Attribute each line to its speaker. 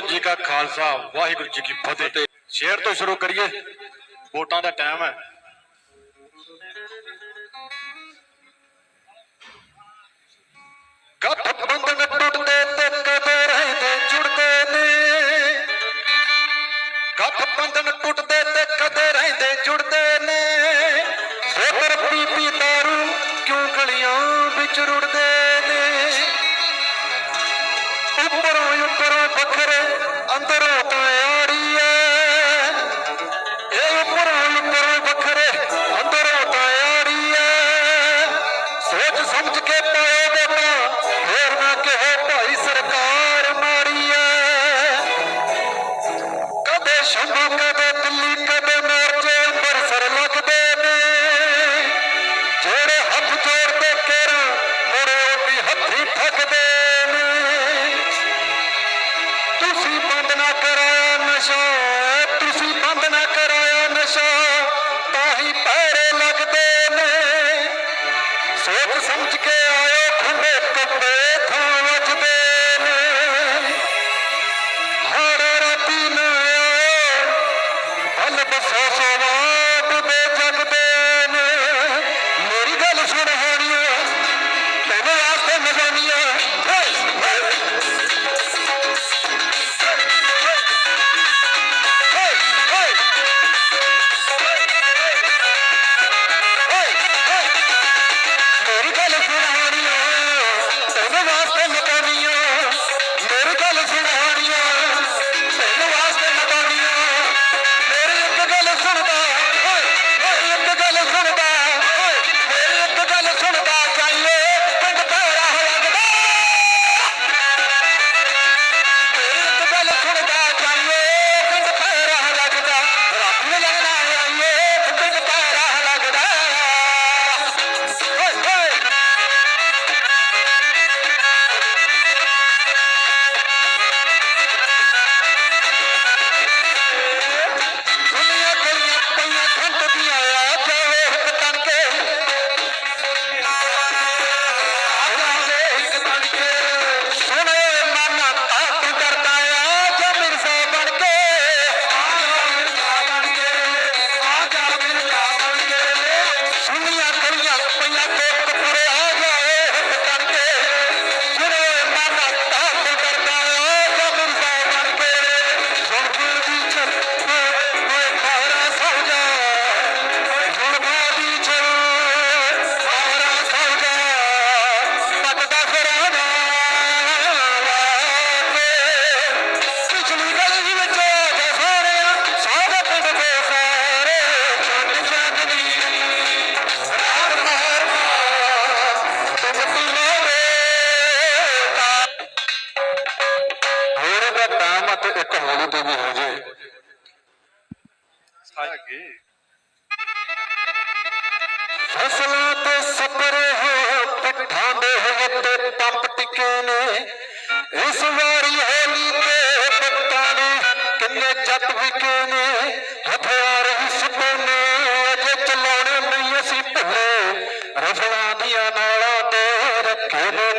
Speaker 1: ਜੀ ਕਾ ਖਾਲਸਾ, ਵਾਹਿਗੁਰੂ ਜੀ ਕੀ ਫਤਿਹ। ਸ਼ੇਰ ਤੋਂ ਸ਼ੁਰੂ ਕਰੀਏ। ਵੋਟਾਂ ਦਾ ਟਾਈਮ ਹੈ। ਗੱਠ ਬੰਧਨ ਟੁੱਟਦੇ ਤੇ ਕਦੇ ਰਹਿੰਦੇ ਜੁੜਦੇ ਨੇ। ਗੱਠ ਬੰਧਨ ਟੁੱਟਦੇ ਤੇ ਕਦੇ ਰਹਿੰਦੇ ਜੁੜਦੇ ਨੇ। ਸੋਦਰ ਪੀ ਪੀ ਦਾਰੂ ਕਿਉਂ ਗਲੀਆਂ ਵਿੱਚ ਰੁੜਦੇ ਅੰਦਰੋਂ ਤਾਂ ਆੜੀ ਐ ਇਹ ਉੱਪਰੋਂ ਉੱਪਰੋਂ ਵੱਖਰੇ। ਅੰਦਰੋਂ ਤਾਂ ਆੜੀ ਐ ਸੋਚ ਸਮਝ ਕੇ ਪਾਏ ਬੇਟਾ। ਫੇਰ ਨਾ ਕਹੋ ਭਾਈ ਸਰਕਾਰ ਮਾਰੀ ਐ ਕਦੇ ਸ਼ੰਭੂ ਸੋਚ ਲਾਗੇ ਫਸਲਾਂ ਤੇ ਸਪਰੇ ਹੋ ਪੱਠਾਂ ਦੇ ਹੱਥੇ ਪੰਪ ਟਿਕੇ ਨੇ। ਇਸ ਵਾਰੀ ਹੋਲੀ ਤੇ ਬੱਤਾਂ ਨੇ ਕਿੰਨੇ ਜੱਟ ਵਿਕੇ ਨੇ। ਹਥਿਆਰ ਹੀ ਸਿੱਧੇ ਨੇ, ਅਜੇ ਚਲਾਉਣੇ ਨਹੀਂ ਅਸੀਂ ਭੁੱਲੇ। ਰਫਲਾਂ ਦੀਆਂ ਨਾਲਾਂ ਤੇ ਰੱਖੇ ਨੇ